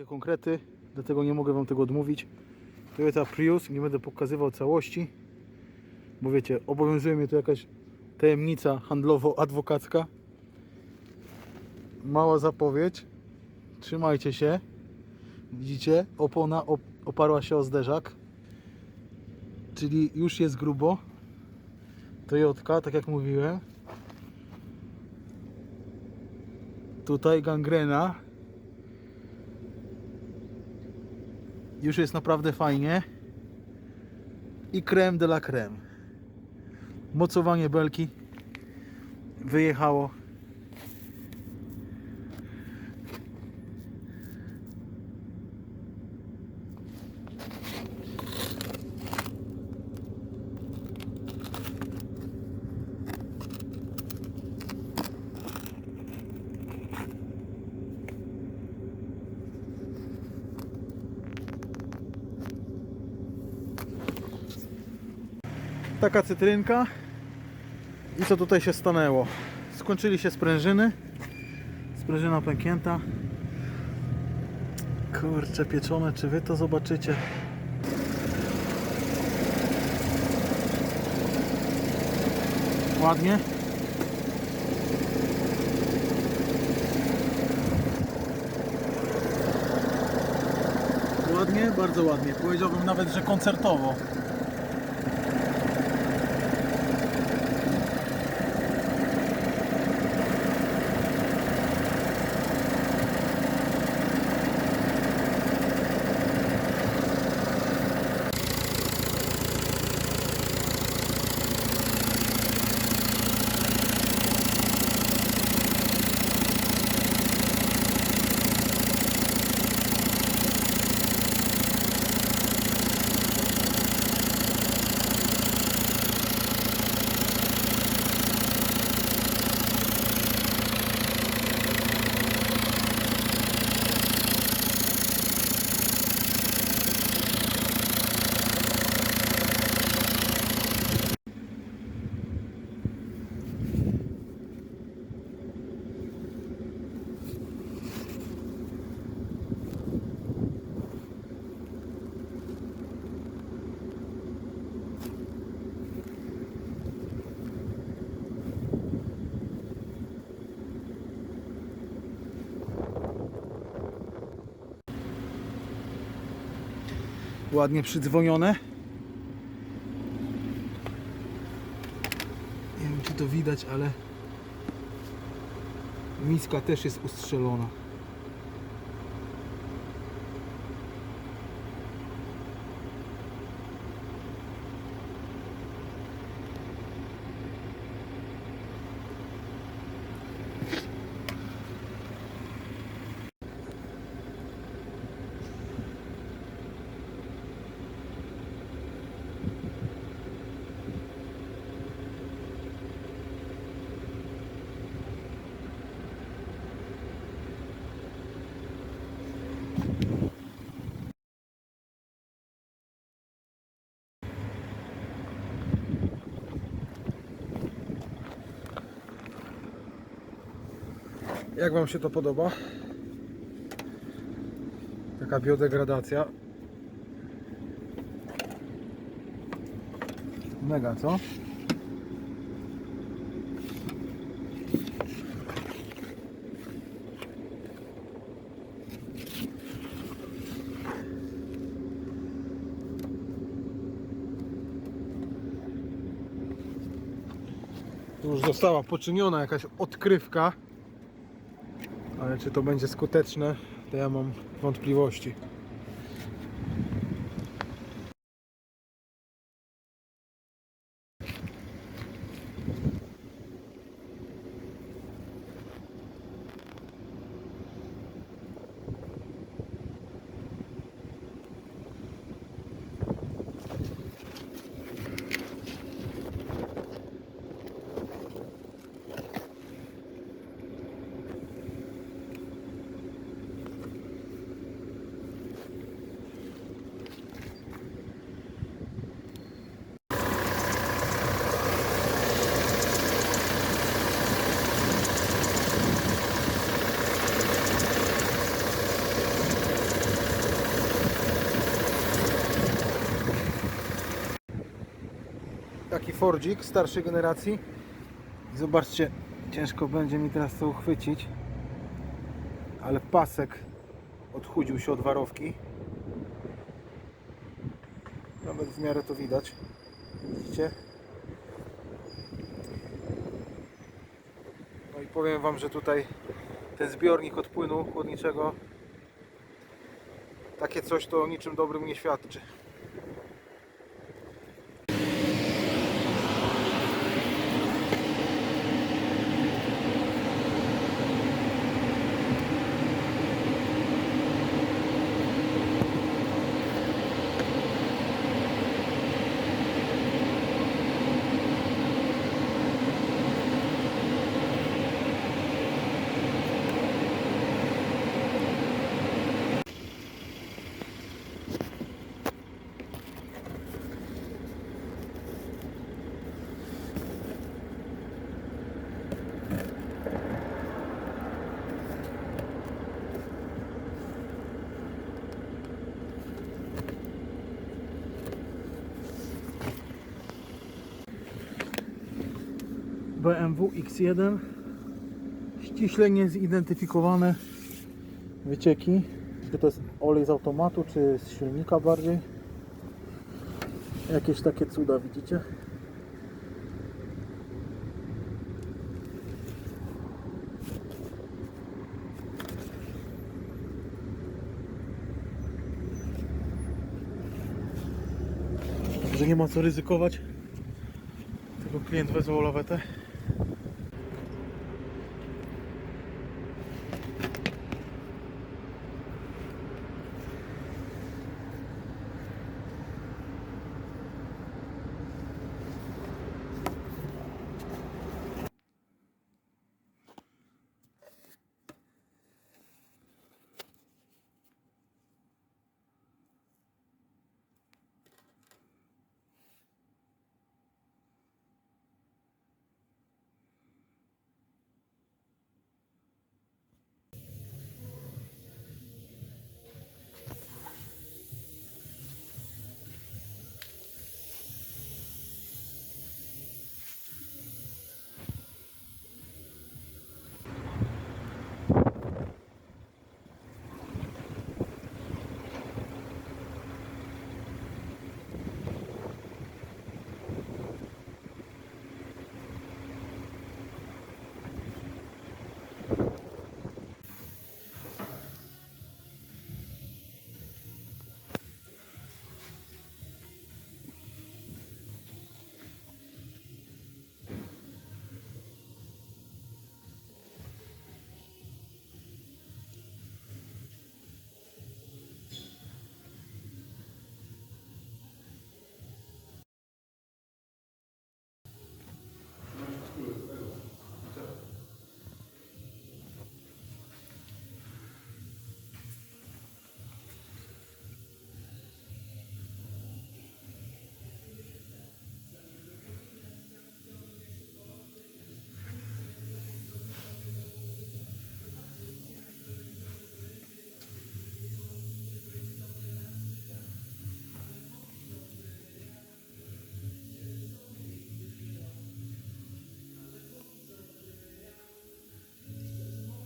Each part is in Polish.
takie konkrety, dlatego nie mogę Wam tego odmówić. Toyota Prius, nie będę pokazywał całości, bo wiecie, obowiązuje mnie tu jakaś tajemnica handlowo-adwokacka. Mała zapowiedź. Trzymajcie się. Widzicie, opona op oparła się o zderzak, czyli już jest grubo. Toyotka, tak jak mówiłem. Tutaj gangrena. Już jest naprawdę fajnie. I creme de la creme. Mocowanie belki wyjechało. Taka cytrynka. I co tutaj się stanęło? Skończyli się sprężyny. Sprężyna pęknięta. Kurcze pieczone, czy wy to zobaczycie? Ładnie. Ładnie, bardzo ładnie. Powiedziałbym nawet, że koncertowo. Ładnie przydzwonione. Nie wiem czy to widać, ale miska też jest ustrzelona. Jak Wam się to podoba? Taka biodegradacja. Mega, co? Tu już została poczyniona jakaś odkrywka. Ale czy to będzie skuteczne, to ja mam wątpliwości. Fordzik starszej generacji. Zobaczcie, ciężko będzie mi teraz to uchwycić. Ale pasek odchudził się od warowki. Nawet w miarę to widać. Widzicie? No i powiem Wam, że tutaj ten zbiornik od płynu chłodniczego takie coś to o niczym dobrym nie świadczy. BMW X1 ściśle niezidentyfikowane wycieki. Czy to jest olej z automatu czy z silnika bardziej? Jakieś takie cuda widzicie? Że nie ma co ryzykować. Tylko klient wezwał lawetę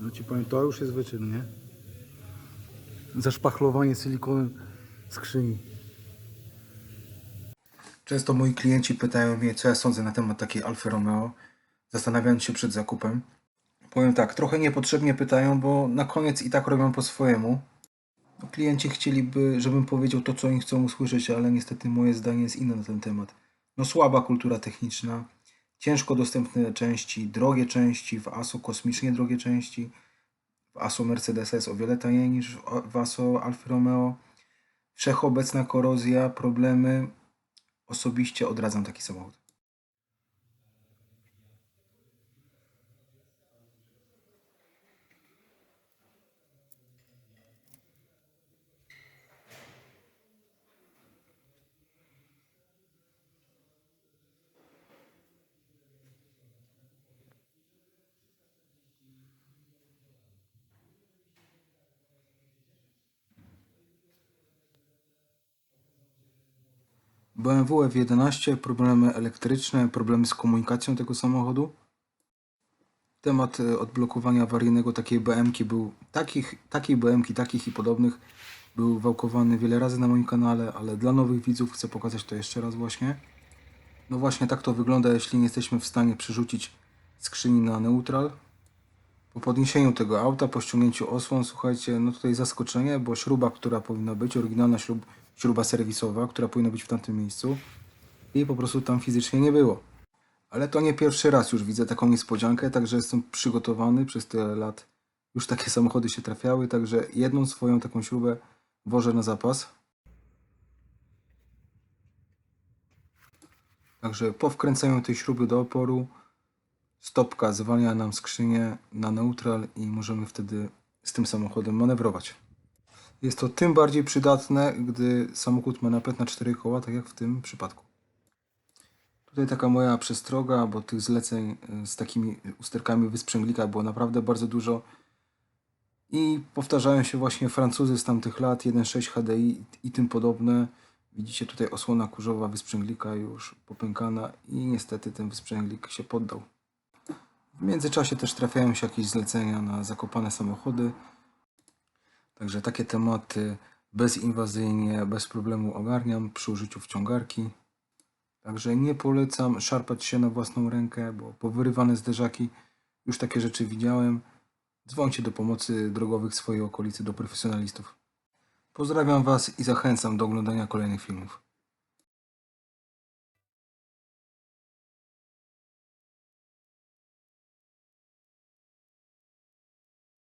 No ci powiem, to już jest wyczyn, nie? Zaszpachlowanie silikonem skrzyni. Często moi klienci pytają mnie, co ja sądzę na temat takiej Alfy Romeo, zastanawiając się przed zakupem. Powiem tak, trochę niepotrzebnie pytają, bo na koniec i tak robią po swojemu. Klienci chcieliby, żebym powiedział to, co oni chcą usłyszeć, ale niestety moje zdanie jest inne na ten temat. No słaba kultura techniczna, ciężko dostępne części, drogie części, w ASO kosmicznie drogie części, w ASO Mercedesa jest o wiele taniej niż w- ASO Alfa Romeo, wszechobecna korozja, problemy. Osobiście odradzam taki samochód. BMW F11, problemy elektryczne, problemy z komunikacją tego samochodu. Temat e, odblokowania awaryjnego takiej BM-ki był, takich, takiej BM-ki, takich i podobnych, był wałkowany wiele razy na moim kanale, ale dla nowych widzów chcę pokazać to jeszcze raz właśnie. No właśnie tak to wygląda, jeśli nie jesteśmy w stanie przerzucić skrzyni na neutral. Po podniesieniu tego auta, po ściągnięciu osłon, słuchajcie, no tutaj zaskoczenie, bo śruba, która powinna być, oryginalna śrub, śruba serwisowa, która powinna być w tamtym miejscu, jej po prostu tam fizycznie nie było. Ale to nie pierwszy raz już widzę taką niespodziankę, także jestem przygotowany przez tyle lat. Już takie samochody się trafiały, także jedną swoją taką śrubę wożę na zapas. Także po wkręceniu tej śruby do oporu stopka zwalnia nam skrzynię na neutral i możemy wtedy z tym samochodem manewrować. Jest to tym bardziej przydatne, gdy samochód ma napęd na 4 koła, tak jak w tym przypadku. Tutaj taka moja przestroga, bo tych zleceń y, z takimi usterkami wysprzęglika było naprawdę bardzo dużo. I powtarzają się właśnie Francuzy z tamtych lat, 1.6 HDI i tym podobne. Widzicie tutaj osłona kurzowa wysprzęglika już popękana i niestety ten wysprzęglik się poddał. W międzyczasie też trafiają się jakieś zlecenia na zakopane samochody. Także takie tematy bezinwazyjnie, bez problemu ogarniam przy użyciu wciągarki. Także nie polecam szarpać się na własną rękę, bo powyrywane zderzaki już takie rzeczy widziałem. Dzwońcie do pomocy drogowych w swojej okolicy do profesjonalistów. Pozdrawiam Was i zachęcam do oglądania kolejnych filmów.